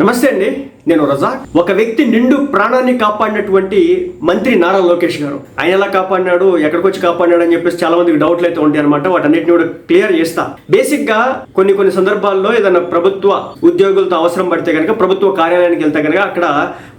నమస్తే అండి నేను రజాక్. ఒక వ్యక్తి నిండు ప్రాణాన్ని కాపాడినటువంటి మంత్రి నారా లోకేష్ గారు. ఆయన ఎలా కాపాడినాడు ఎక్కడికి వచ్చి కాపాడినాడు అని చెప్పేసి చాలా మందికి డౌట్లు అయితే ఉంటాయి అనమాట వాటన్నిటిని కూడా క్లియర్ చేస్తా. బేసిక్గా కొన్ని కొన్ని సందర్భాల్లో ఏదైనా ప్రభుత్వ ఉద్యోగులతో అవసరం పడితే కనుక ప్రభుత్వ కార్యాలయానికి వెళ్తే కనుక అక్కడ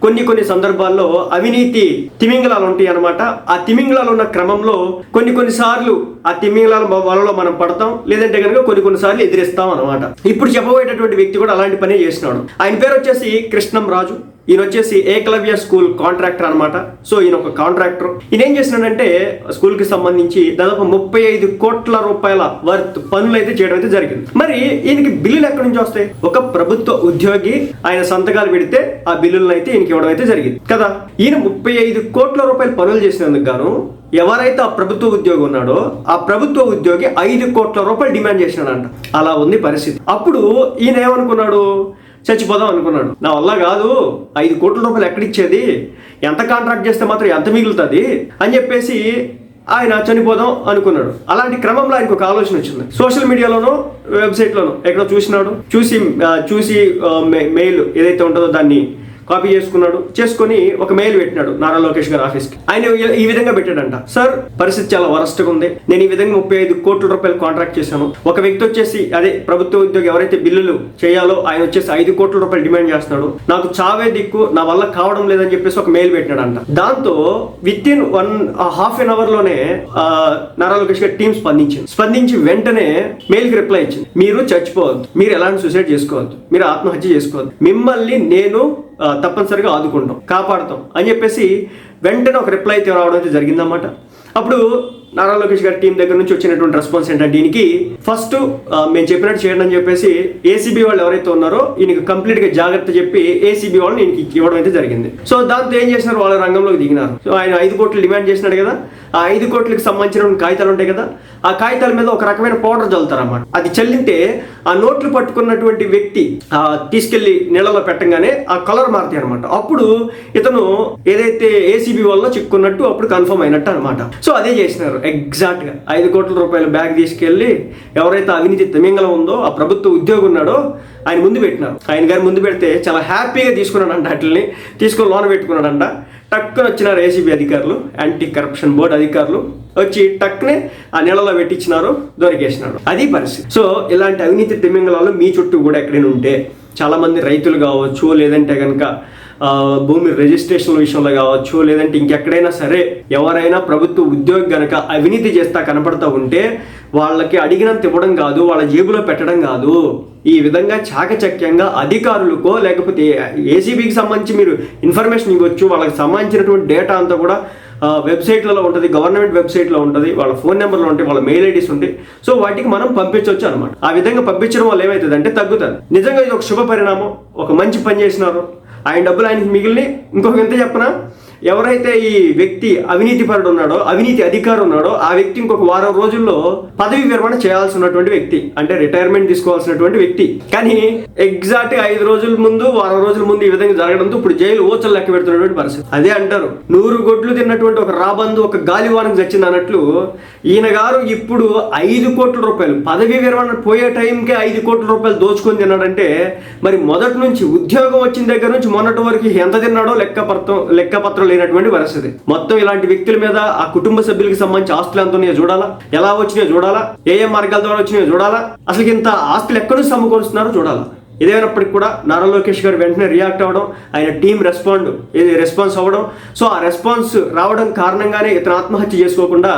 కొన్ని కొన్ని సందర్భాల్లో అవినీతి తిమింగలాలు ఉంటాయి అనమాట ఆ తిమింగలాలు ఉన్న క్రమంలో కొన్ని కొన్ని సార్లు ఆ తిమింగలాల వలలో మనం పడతాం లేదంటే కనుక కొన్ని కొన్ని సార్లు ఎదిరిస్తాం అనమాట ఇప్పుడు చెప్పబోయేటటువంటి వ్యక్తి కూడా అలాంటి పనే చేసినాడు ఆయన పేరు వచ్చేసి కృష్ణం రాజు. ఈయన వచ్చేసి ఏకలవ్య స్కూల్ కాంట్రాక్టర్ అనమాట సో ఈయన ఒక కాంట్రాక్టర్. ఈయన ఏం చేసినాడంటే స్కూల్కి సంబంధించి దాదాపు ముప్పై ఐదు కోట్ల రూపాయల వర్త్ పనులు అయితే చేయడం అయితే జరిగింది. మరి ఈయనకి బిల్లులు ఎక్కడి నుంచి వస్తాయి? ఒక ప్రభుత్వ ఉద్యోగి ఆయన సంతకాలు పెడితే ఆ బిల్లులను అయితే ఈయనకి ఇవ్వడం అయితే జరిగింది. కదా? ఈయన ముప్పై ఐదు కోట్ల రూపాయల పనులు చేసినందుకు గాను ఎవరైతే ఆ ప్రభుత్వ ఉద్యోగి ఉన్నాడో ఆ ప్రభుత్వ ఉద్యోగి ఐదు కోట్ల రూపాయలు డిమాండ్ చేసినాడంట. అలా ఉంది పరిస్థితి. అప్పుడు ఈయన ఏమనుకున్నాడు? చచ్చిపోదాం అనుకున్నాడు. నా వల్ల కాదు ఐదు కోట్ల రూపాయలు ఎక్కడిచ్చేది? ఎంత కాంట్రాక్ట్ చేస్తే మాత్రం ఎంత మిగులుతుంది? అని చెప్పేసి ఆయన చనిపోదాం అనుకున్నాడు. అలాంటి క్రమంలో ఆయనకు ఒక ఆలోచన వచ్చింది. సోషల్ మీడియాలోనూ వెబ్సైట్లోనూ ఎక్కడో చూసినాడు. చూసి చూసి మెయిల్ ఏదైతే ఉంటుందో దాన్ని కాపీ చేసుకున్నాడు చేసుకొని ఒక మెయిల్ పెట్టినాడు నారా లోకేష్ గారి ఆఫీస్కి. ఆయన ఈ- విధంగా పెట్టాడంట సార్ పరిస్థితి చాలా వరస్ట్గా ఉంది. నేను ఈ విధంగా ముప్పై ఐదు కోట్ల రూపాయలు కాంట్రాక్ట్ చేశాను. ఒక వ్యక్తి వచ్చేసి అదే ప్రభుత్వ ఉద్యోగి ఎవరైతే బిల్లులు చేయాలో ఆయన వచ్చేసి ఐదు కోట్ల రూపాయలు డిమాండ్ చేస్తున్నాడు. నాకు చావే దిక్కు నా వల్ల కావడం లేదని చెప్పేసి ఒక మెయిల్ పెట్టినాడంట. దాంతో within one half an అవర్లోనే నారా లోకేష్ గారి టీం స్పందించింది. స్పందించి వెంటనే మెయిల్కి రిప్లై ఇచ్చింది. మీరు చచ్చిపోవద్దు. మీరు ఎలాంటి సూసైడ్ చేసుకోవద్దు. మీరు ఆత్మహత్య చేసుకోవద్దు. మిమ్మల్ని నేను తప్పనిసరిగా ఆదుకుంటాం కాపాడుతాం అని చెప్పేసి వెంటనే ఒక రిప్లై అయితే రావడం అయితే జరిగిందన్నమాట. అప్పుడు నారా లోకేష్ గారి టీం దగ్గర నుంచి వచ్చినటువంటి రెస్పాన్స్ ఏంటంటే దీనికి ఫస్ట్ మేము చెప్పినట్టు చేయండి అని చెప్పేసి ఏసీబీ వాళ్ళు ఎవరైతే ఉన్నారో ఈయనకి కంప్లీట్గా జాగ్రత్త చెప్పి ఏసీబీ వాళ్ళని ఈయనకి ఇవ్వడం అయితే జరిగింది. సో దాంతో ఏం చేసినారు వాళ్ళ రంగంలోకి దిగినారు. సో ఆయన ఐదు కోట్లు డిమాండ్ చేసినాడు కదా. ఆ ఐదు కోట్లకు సంబంధించిన కాగితాలు ఉంటాయి కదా. ఆ కాగితాల మీద ఒక రకమైన పౌడర్ చల్లుతారు అన్నమాట అది చల్లింటే ఆ నోట్లు పట్టుకున్నటువంటి వ్యక్తి ఆ తీసుకెళ్ళి నీళ్ళలో పెట్టగానే ఆ కలర్ మారుతాయి అనమాట అప్పుడు ఇతను ఏదైతే ఏసీబీ వాళ్ళు చిక్కున్నట్టు అప్పుడు కన్ఫర్మ్ అయినట్టు అనమాట సో అదే చేసినారు. ఎగ్జాక్ట్గా ఐదు కోట్ల రూపాయల బ్యాగ్ తీసుకెళ్ళి ఎవరైతే అవినీతి తిమింగలం ఉందో ఆ ప్రభుత్వ ఉద్యోగి ఉన్నాడో ఆయన ముందు పెట్టినారు. ఆయన గారు ముందు పెడితే చాలా హ్యాపీగా తీసుకున్నాడంట వాటిని తీసుకొని లోన పెట్టుకున్నాడంట. టక్కున వచ్చినారు ఏసీబీ అధికారులు యాంటీ కరప్షన్ బోర్డు అధికారులు. వచ్చి టక్నే ఆ నెలలో పెట్టించినారు దొరికేసినారు. అది పరిస్థితి. సో ఇలాంటి అవినీతి తిమింగలాలు మీ చుట్టూ కూడా ఎక్కడైనా ఉంటే చాలామంది రైతులు కావచ్చు లేదంటే కనుక భూమి రిజిస్ట్రేషన్ విషయంలో కావచ్చు లేదంటే ఇంకెక్కడైనా సరే ఎవరైనా ప్రభుత్వ ఉద్యోగి గనక అవినీతి చేస్తా కనపడతా ఉంటే వాళ్ళకి అడిగినంత ఇవ్వడం కాదు వాళ్ళ జేబులో పెట్టడం కాదు. ఈ విధంగా చాకచక్యంగా అధికారులకో లేకపోతే ఏసీబీకి సంబంధించి మీరు ఇన్ఫర్మేషన్ ఇవ్వచ్చు వాళ్ళకి సంబంధించినటువంటి డేటా అంతా కూడా వెబ్సైట్లలో ఉంటుంది గవర్నమెంట్ వెబ్సైట్లో ఉంటుంది వాళ్ళ ఫోన్ నెంబర్లు ఉంటాయి వాళ్ళ మెయిల్ ఐడీస్ ఉంటాయి సో వాటికి మనం పంపించవచ్చు అనమాట ఆ విధంగా పంపించడం వల్ల ఏమవుతుంది అంటే తగ్గుతుంది. నిజంగా ఇది ఒక శుభ పరిణామం ఒక మంచి పని చేసినారు. ఆయన డబ్బులు ఆయనకి మిగిలిన ఇంకొక ఎంత చెప్పనా? ఎవరైతే ఈ వ్యక్తి అవినీతి పరుడు ఉన్నాడో అవినీతి అధికారి ఉన్నాడో ఆ వ్యక్తి ఇంకొక వారం రోజుల్లో పదవి విరమణ చేయాల్సి ఉన్నటువంటి వ్యక్తి అంటే రిటైర్మెంట్ తీసుకోవాల్సినటువంటి వ్యక్తి. కానీ ఎగ్జాక్ట్ ఐదు రోజుల ముందు వారం రోజుల ముందు ఈ విధంగా జరగడంతో ఇప్పుడు జైలు ఓచలు లెక్క పెడుతున్నటువంటి పరిస్థితి. అదే అంటారు నూరు గొడ్లు తిన్నటువంటి ఒక రాబందు ఒక గాలివానం చచ్చింది అన్నట్లు ఈయన గారు ఇప్పుడు ఐదు కోట్ల రూపాయలు పదవి విరమణ పోయే టైంకే ఐదు కోట్ల రూపాయలు దోచుకొని తిన్నాడంటే మరి మొదటి నుంచి ఉద్యోగం వచ్చిన దగ్గర నుంచి మొన్నటి వరకు ఎంత తిన్నాడో లెక్కపత్రం లెక్కపత్రం లేనటువంటి పరిస్థితి. మొత్తం ఇలాంటి వ్యక్తుల మీద ఆ కుటుంబ సభ్యులకి సంబంధించి ఆస్తులు ఎంత ఉన్నాయో చూడాలా? ఎలా వచ్చినాయో చూడాలా? ఏ ఏ మార్గాల ద్వారా వచ్చినాయో చూడాలా? అసలు ఇంత ఆస్తులు ఎక్కడి నుంచి సమకూరుస్తున్నారో చూడాలా? ఇదేమైనప్పటికీ కూడా నారా లోకేష్ గారు వెంటనే రియాక్ట్ అవ్వడం ఆయన టీం రెస్పాండ్ ఇది రెస్పాన్స్ అవ్వడం. సో ఆ రెస్పాన్స్ రావడం కారణంగానే ఇతను ఆత్మహత్య చేసుకోకుండా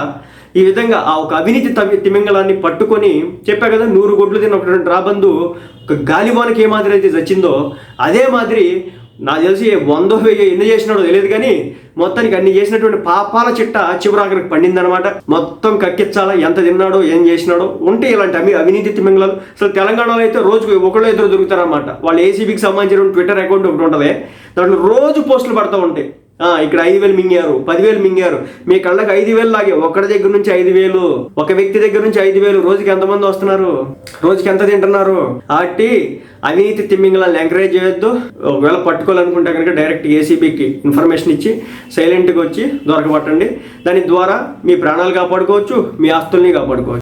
ఈ విధంగా ఆ ఒక అవినీతి తవి తిమింగలాన్ని పట్టుకొని చెప్పా కదా నూరు గొడ్లు తిన్న ఒక రాబందు ఒక గాలివానకి ఏ మాదిరి అయితే చచ్చిందో అదే మాదిరి నాకు తెలిసి వందో వెయ్యి ఎన్ని చేసినాడో తెలియదు కానీ మొత్తానికి అన్ని చేసినటువంటి పాపాల చిట్ట చివరాఖరికి పండిందనమాట మొత్తం కక్కించాలా ఎంత తిన్నాడో ఏం చేసినాడో ఉంటే ఇలాంటి అవి అవినీతి తిమింగలాలు అసలు తెలంగాణలో అయితే రోజుకు ఒకళ్ళు ఇద్దరు దొరుకుతారన్నమాట. వాళ్ళు ఏసీబీకి సంబంధించిన ట్విట్టర్ అకౌంట్ ఒకటి ఉంటుంది. దాంట్లో రోజు పోస్టులు పడుతూ ఉంటాయి. ఇక్కడ ఐదు వేలు మింగారు పదివేలు మింగారు. మీ కళ్ళకి ఐదు వేలు లాగే ఒకటి దగ్గర నుంచి ఐదు వేలు ఒక వ్యక్తి దగ్గర నుంచి ఐదు వేలు రోజుకి ఎంతమంది వస్తున్నారు? రోజుకి ఎంత తింటున్నారు? కాబట్టి అవినీతి తిమ్మింగళాలను ఎంకరేజ్ చేయొద్దు. ఒకవేళ పట్టుకోవాలనుకుంటే కనుక డైరెక్ట్ ఏసీబీకి ఇన్ఫర్మేషన్ ఇచ్చి సైలెంట్గా వచ్చి దొరకబట్టండి. దాని ద్వారా మీ ప్రాణాలు కాపాడుకోవచ్చు మీ ఆస్తుల్ని కాపాడుకోవచ్చు.